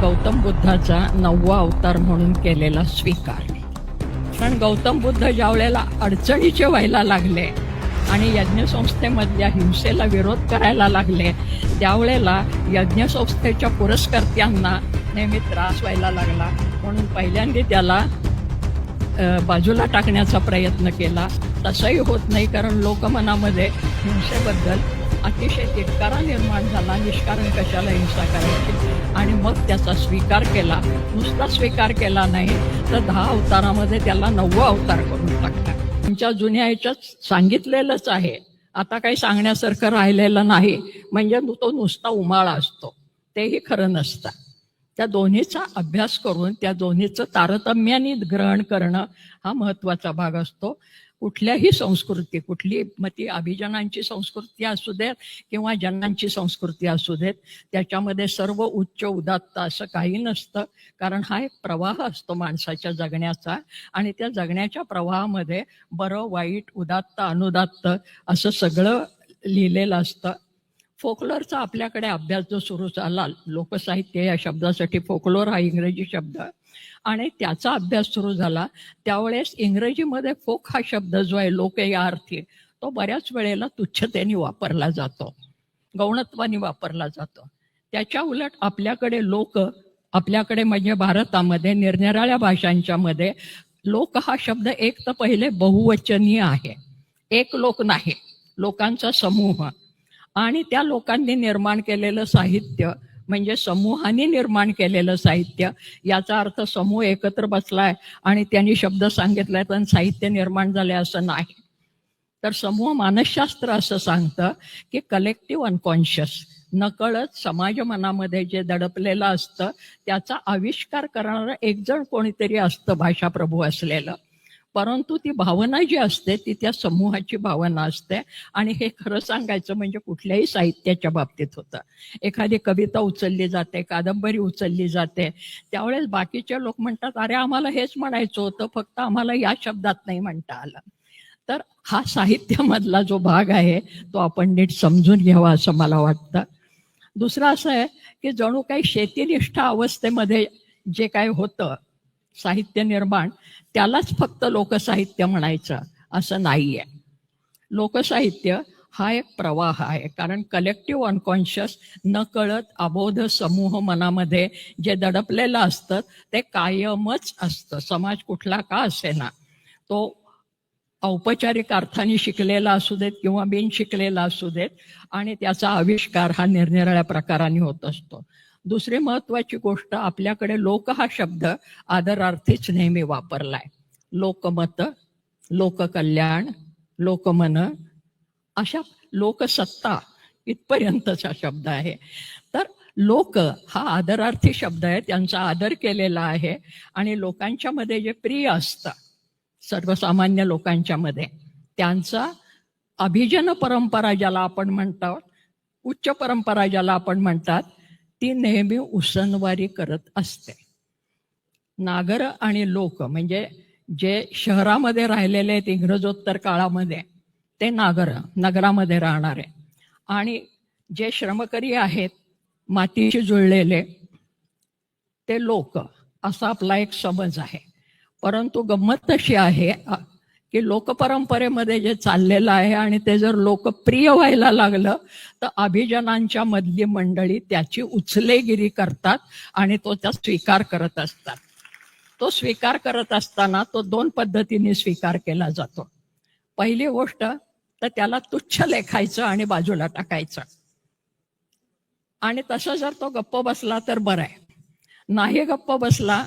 गौतम बुद्धाचा नववा अवतार म्हणून केलेला स्वीकार. कारण गौतम बुद्ध ज्या वेळेला अडचणीचे व्हायला लागले आणि यज्ञसंस्थेमधल्या हिंसेला विरोध करायला लागले त्यावेळेला यज्ञसंस्थेच्या पुरस्कर्त्यांना नेहमी त्रास व्हायला लागला. म्हणून पहिल्यांदा त्याला बाजूला टाकण्याचा प्रयत्न केला. तसंही होत नाही कारण लोकमनामध्ये हिंसेबद्दल अतिशय तिटकारा निर्माण झाला निष्कारण कशाला हिंसा करायची? आणि मग त्याचा स्वीकार केला. नुसता स्वीकार केला नाही तर दहा अवतारामध्ये त्याला नववा अवतार करून टाकला. आमच्या जुन्या ह्याच्यात सांगितलेलंच आहे. आता काही सांगण्यासारखं राहिलेलं नाही. म्हणजे तो नुसता उमाळा असतो. तेही खरं नसतं. त्या दोन्हीचा अभ्यास करून त्या दोन्हीचं तारतम्याने ग्रहण करणं हा महत्त्वाचा भाग असतो. कुठल्याही संस्कृती कुठली मग ती अभिजनांची संस्कृती असू देत किंवा जनांची संस्कृती असू देत त्याच्यामध्ये सर्व उच्च उदात्त असं काही नसतं. कारण हा एक प्रवाह असतो माणसाच्या जगण्याचा आणि त्या जगण्याच्या प्रवाहामध्ये बरं वाईट उदात्त अनुदात्त असं सगळं लिहिलेलं असतं. फोकलोरचा आपल्याकडे अभ्यास जो सुरू झाला लोकसाहित्य या शब्दासाठी फोकलोर हा इंग्रजी शब्द. आणि त्याचा अभ्यास सुरू झाला. त्यावेळेस इंग्रजीमध्ये फोक हा शब्द जो आहे लोक या अर्थी तो बऱ्याच वेळेला तुच्छतेने वापरला जातो. गौणत्वाने वापरला जातो. त्याच्या उलट आपल्याकडे लोक आपल्याकडे म्हणजे भारतामध्ये निरनिराळ्या भाषांच्या मध्ये लोक हा शब्द एक तर पहिले बहुवचनीय आहे. एक लोक नाही. लोकांचा समूह. आणि त्या लोकांनी निर्माण केलेलं साहित्य म्हणजे समूहाने निर्माण केलेलं साहित्य याचा अर्थ समूह एकत्र बसलाय आणि त्यांनी शब्द सांगितलाय पण साहित्य निर्माण झाले असं नाही. तर समूह मानसशास्त्र असं सांगतं की कलेक्टिव्ह अनकॉन्शियस नकळत समाज मनामध्ये जे दडपलेलं असतं त्याचा आविष्कार करणारं एकजण कोणीतरी असतं भाषाप्रभू असलेलं. परंतु ती भावना जी असते ती त्या समूहाची भावना असते. आणि हे खरं सांगायचं म्हणजे कुठल्याही साहित्याच्या बाबतीत होतं. एखादी कविता उचलली जाते कादंबरी उचलली जाते. त्यावेळेस बाकीचे लोक म्हणतात अरे आम्हाला हेच म्हणायचं होतं फक्त आम्हाला या शब्दात नाही म्हणता आलं. तर हा साहित्यामधला जो भाग आहे तो आपण नीट समजून घ्यावा असं मला वाटतं. दुसरं असं आहे की जणू काही शेतीनिष्ठ अवस्थेमध्ये जे काय होतं साहित्य निर्माण त्यालाच फक्त लोकसाहित्य म्हणायचं असं नाहीये. लोकसाहित्य हा एक प्रवाह आहे कारण कलेक्टिव्ह अनकॉन्शियस न कळत अबोध समूह मनामध्ये जे दडपलेलं असतं ते कायमच असतं. समाज कुठला का असेना. तो औपचारिक अर्थाने शिकलेला असू देत किंवा बिन शिकलेला असू देत आणि त्याचा आविष्कार हा निरनिराळ्या प्रकाराने होत असतो. दुसरी महत्वाची गोष्ट आपल्याकडे लोक हा शब्द आदरार्थीच नेहमी वापरलाय. लोकमत लोककल्याण लोकमन अशा लोकसत्ता इथपर्यंतचा शब्द आहे. तर लोक हा आदरार्थी शब्द आहे त्यांचा आदर केलेला आहे आणि लोकांच्या मध्ये जे प्रिय असतं सर्वसामान्य लोकांच्या मध्ये त्यांचा अभिजन परंपरा ज्याला आपण म्हणतो उच्च परंपरा ज्याला आपण म्हणतात ती नेहमी उसनवारी करत असते. नागर आणि लोक म्हणजे जे शहरामध्ये राहिलेले आहेत इंग्रजोत्तर काळामध्ये ते नागर नगरामध्ये राहणारे. आणि जे श्रमकरी आहेत मातीशी जुळलेले ते लोक असा आपला एक समज आहे. परंतु गंमत तशी आहे की लोकपरंपरेमध्ये जे चाललेलं आहे आणि ते जर लोकप्रिय व्हायला लागलं तर अभिजनांच्या मधली मंडळी त्याची उचलेगिरी करतात आणि तो त्या स्वीकार करत असतात. तो स्वीकार करत असताना तो दोन पद्धतीने स्वीकार केला जातो. पहिली गोष्ट तर त्याला तुच्छ लेखायचं आणि बाजूला टाकायचं. आणि तसं जर तो गप्प बसला तर बरं आहे. नाही गप्प बसला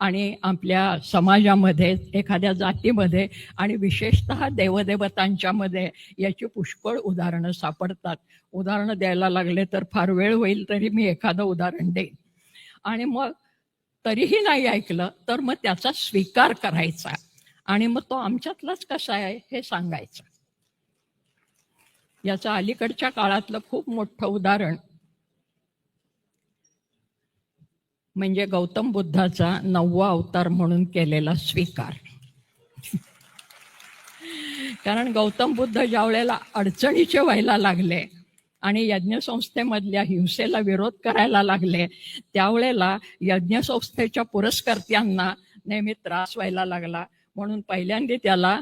आणि आपल्या समाजामध्ये एखाद्या जातीमध्ये आणि विशेषतः देवदेवतांच्यामध्ये याची पुष्कळ उदाहरणं सापडतात. उदाहरणं द्यायला लागले तर फार वेळ होईल तरी मी एखादं उदाहरण देईन. आणि मग तरीही नाही ऐकलं तर मग त्याचा स्वीकार करायचा आणि मग तो आमच्यातलाच कसा आहे हे सांगायचं. याचं अलीकडच्या काळातलं खूप मोठं उदाहरण म्हणजे गौतम बुद्धाचा नववा अवतार म्हणून केलेला स्वीकार. कारण गौतम बुद्ध ज्या वेळेला अडचणीचे व्हायला लागले आणि यज्ञसंस्थेमधल्या हिंसेला विरोध करायला लागले त्यावेळेला यज्ञसंस्थेच्या पुरस्कर्त्यांना नेहमी त्रास व्हायला लागला. म्हणून पहिल्यांदा त्याला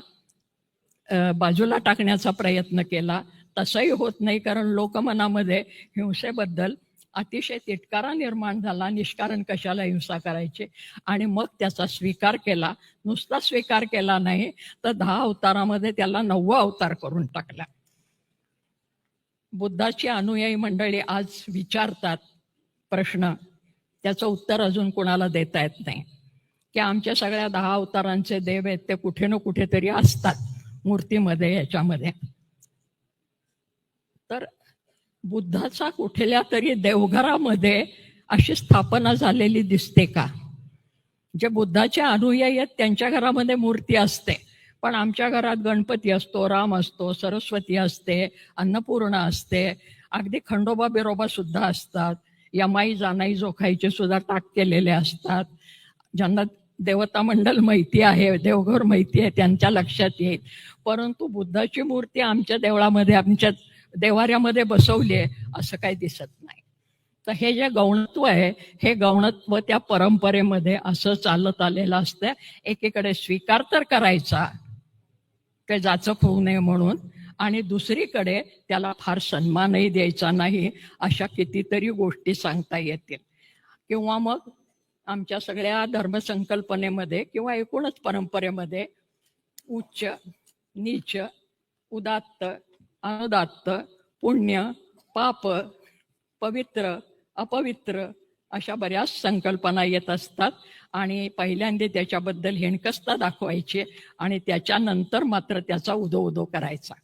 बाजूला टाकण्याचा प्रयत्न केला. तसंही होत नाही कारण लोकमनामध्ये हिंसेबद्दल अतिशय तिटकारा निर्माण झाला निष्कारण कशाला हिंसा करायची? आणि मग त्याचा स्वीकार केला. नुसता स्वीकार केला नाही तर दहा अवतारामध्ये त्याला नववा अवतार करून टाकला. बुद्धाची अनुयायी मंडळी आज विचारतात प्रश्न. त्याचं उत्तर अजून कोणाला देता येत नाही. की आमच्या सगळ्या दहा अवतारांचे देव आहेत ते कुठे ना कुठेतरी असतात मूर्तीमध्ये याच्यामध्ये. तर बुद्धाचा कुठल्या तरी देवघरामध्ये अशी स्थापना झालेली दिसते का? जे बुद्धाचे अनुयायी आहेत त्यांच्या घरामध्ये मूर्ती असते. पण आमच्या घरात गणपती असतो राम असतो सरस्वती असते अन्नपूर्णा असते. अगदी खंडोबा बिरोबा सुद्धा असतात. यमाई जानाई जोखाईचे सुद्धा ताक केलेले असतात. ज्यांना देवता मंडल माहिती आहे देवघर माहिती आहे त्यांच्या लक्षात येईल. परंतु बुद्धाची मूर्ती आमच्या देवळामध्ये आमच्या देवाऱ्यामध्ये बसवली आहे असं काही दिसत नाही. तर हे जे गौणत्व आहे हे गौणत्व त्या परंपरेमध्ये असं चालत आलेलं असतं. एकीकडे स्वीकार तर करायचा ते जाचक होऊ नये म्हणून आणि दुसरीकडे त्याला फार सन्मानही द्यायचा नाही अशा कितीतरी गोष्टी सांगता येतील. किंवा मग आमच्या सगळ्या धर्मसंकल्पनेमध्ये किंवा एकूणच परंपरेमध्ये उच्च नीच उदात्त अनुदात्त पुण्य पाप पवित्र अपवित्र अशा बऱ्याच संकल्पना येत असतात. आणि पहिल्यांदा त्याच्याबद्दल हेणकस्ता दाखवायची आणि त्याच्यानंतर मात्र त्याचा उदो उदो करायचा.